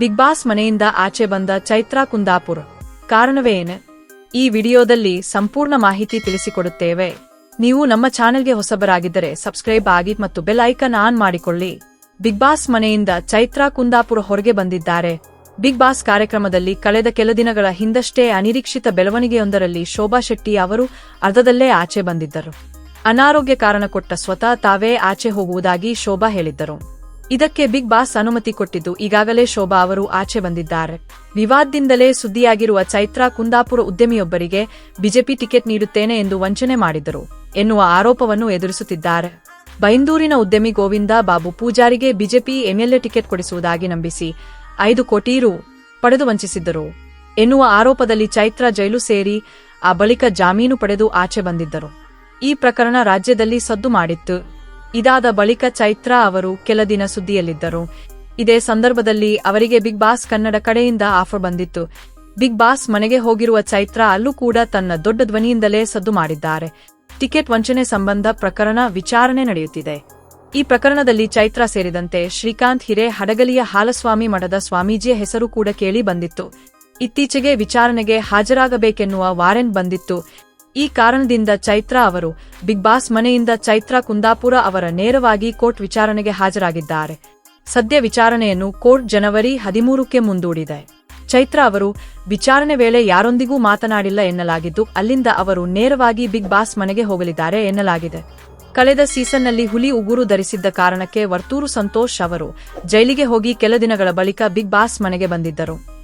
Big Boss ಮನೆಯಿಂದ ಆಚೆ ಬಂದ ಚೈತ್ರಾ ಕುಂದಾಪುರ್. ಕಾರಣವೇನು? ಈ ವಿಡಿಯೋದಲ್ಲಿ ಸಂಪೂರ್ಣ ಮಾಹಿತಿ ತಿಳಿಸಿಕೊಡುತ್ತೇವೆ. ನೀವು ನಮ್ಮ ಚಾನೆಲ್ಗೆ ಹೊಸಬರಾಗಿದ್ದರೆ ಸಬ್ಸ್ಕ್ರೈಬ್ ಆಗಿ ಮತ್ತು ಬೆಲ್ ಐಕನ್ ಆನ್ ಮಾಡಿಕೊಳ್ಳಿ. ಬಿಗ್ ಬಾಸ್ ಮನೆಯಿಂದ ಚೈತ್ರಾ ಕುಂದಾಪುರ ಹೊರಗೆ ಬಂದಿದ್ದಾರೆ. ಬಿಗ್ ಬಾಸ್ ಕಾರ್ಯಕ್ರಮದಲ್ಲಿ ಕಳೆದ ಕೆಲ ದಿನಗಳ ಹಿಂದಷ್ಟೇ ಅನಿರೀಕ್ಷಿತ ಬೆಳವಣಿಗೆಯೊಂದರಲ್ಲಿ ಶೋಭಾ ಶೆಟ್ಟಿ ಅವರು ಅರ್ಧದಲ್ಲೇ ಆಚೆ ಬಂದಿದ್ದರು. ಅನಾರೋಗ್ಯ ಕಾರಣ ಕೊಟ್ಟ ಸ್ವತಃ ತಾವೇ ಆಚೆ ಹೋಗುವುದಾಗಿ ಶೋಭಾ ಹೇಳಿದ್ದರು. ಇದಕ್ಕೆ ಬಿಗ್ ಬಾಸ್ ಅನುಮತಿ ಕೊಟ್ಟಿದ್ದು ಈಗಾಗಲೇ ಶೋಭಾ ಅವರು ಆಚೆ ಬಂದಿದ್ದಾರೆ. ವಿವಾದದಿಂದಲೇ ಸುದ್ದಿಯಾಗಿರುವ ಚೈತ್ರಾ ಕುಂದಾಪುರ ಉದ್ಯಮಿಯೊಬ್ಬರಿಗೆ ಬಿಜೆಪಿ ಟಿಕೆಟ್ ನೀಡುತ್ತೇನೆ ಎಂದು ವಂಚನೆ ಮಾಡಿದರು ಎನ್ನುವ ಆರೋಪವನ್ನು ಎದುರಿಸುತ್ತಿದ್ದಾರೆ. ಬೈಂದೂರಿನ ಉದ್ಯಮಿ ಗೋವಿಂದ ಬಾಬು ಪೂಜಾರಿಗೆ ಬಿಜೆಪಿ ಎಂಎಲ್ಎ ಟಿಕೆಟ್ ಕೊಡಿಸುವುದಾಗಿ ನಂಬಿಸಿ ಐದು ಕೋಟಿ ರು ಪಡೆದು ವಂಚಿಸಿದ್ದರು ಎನ್ನುವ ಆರೋಪದಲ್ಲಿ ಚೈತ್ರಾ ಜೈಲು ಸೇರಿ ಆ ಬಳಿಕ ಜಾಮೀನು ಪಡೆದು ಆಚೆ ಬಂದಿದ್ದರು. ಈ ಪ್ರಕರಣ ರಾಜ್ಯದಲ್ಲಿ ಸದ್ದು ಮಾಡಿತ್ತು. ಇದಾದ ಬಳಿಕ ಚೈತ್ರಾ ಅವರು ಕೆಲ ದಿನ ಸುದ್ದಿಯಲ್ಲಿದ್ದರು. ಇದೇ ಸಂದರ್ಭದಲ್ಲಿ ಅವರಿಗೆ ಬಿಗ್ ಬಾಸ್ ಕನ್ನಡ ಕಡೆಯಿಂದ ಆಫರ್ ಬಂದಿತ್ತು. ಬಿಗ್ ಬಾಸ್ ಮನೆಗೆ ಹೋಗಿರುವ ಚೈತ್ರಾ ಅಲ್ಲೂ ಕೂಡ ತನ್ನ ದೊಡ್ಡ ಧ್ವನಿಯಿಂದಲೇ ಸದ್ದು ಮಾಡಿದ್ದಾರೆ. ಟಿಕೆಟ್ ವಂಚನೆ ಸಂಬಂಧ ಪ್ರಕರಣ ವಿಚಾರಣೆ ನಡೆಯುತ್ತಿದೆ. ಈ ಪ್ರಕರಣದಲ್ಲಿ ಚೈತ್ರಾ ಸೇರಿದಂತೆ ಶ್ರೀಕಾಂತ್ ಹಿರೆ ಹಡಗಲಿಯ ಹಾಲಸ್ವಾಮಿ ಮಠದ ಸ್ವಾಮೀಜಿಯ ಹೆಸರು ಕೂಡ ಕೇಳಿ ಬಂದಿತ್ತು. ಇತ್ತೀಚೆಗೆ ವಿಚಾರಣೆಗೆ ಹಾಜರಾಗಬೇಕೆನ್ನುವ ವಾರೆಂಟ್ ಬಂದಿತ್ತು. ಈ ಕಾರಣದಿಂದ ಚೈತ್ರಾ ಅವರು ಬಿಗ್ ಬಾಸ್ ಮನೆಯಿಂದ ಚೈತ್ರಾ ಕುಂದಾಪುರ ಅವರ ನೇರವಾಗಿ ಕೋರ್ಟ್ ವಿಚಾರಣೆಗೆ ಹಾಜರಾಗಿದ್ದಾರೆ. ಸದ್ಯ ವಿಚಾರಣೆಯನ್ನು ಕೋರ್ಟ್ ಜನವರಿ ಹದಿಮೂರಕ್ಕೆ ಮುಂದೂಡಿದೆ. ಚೈತ್ರಾ ಅವರು, ವಿಚಾರಣೆ ವೇಳೆ ಯಾರೊಂದಿಗೂ ಮಾತನಾಡಿಲ್ಲ ಎನ್ನಲಾಗಿದ್ದು, ಅಲ್ಲಿಂದ ಅವರು ನೇರವಾಗಿ ಬಿಗ್ ಬಾಸ್ ಮನೆಗೆ ಹೋಗಲಿದ್ದಾರೆ ಎನ್ನಲಾಗಿದೆ. ಕಳೆದ ಸೀಸನ್ನಲ್ಲಿ ಹುಲಿ ಉಗುರು ಧರಿಸಿದ್ದ ಕಾರಣಕ್ಕೆ ವರ್ತೂರು ಸಂತೋಷ್ ಅವರು ಜೈಲಿಗೆ ಹೋಗಿ ಕೆಲ ದಿನಗಳ ಬಳಿಕ ಬಿಗ್ ಬಾಸ್ ಮನೆಗೆ ಬಂದಿದ್ದರು.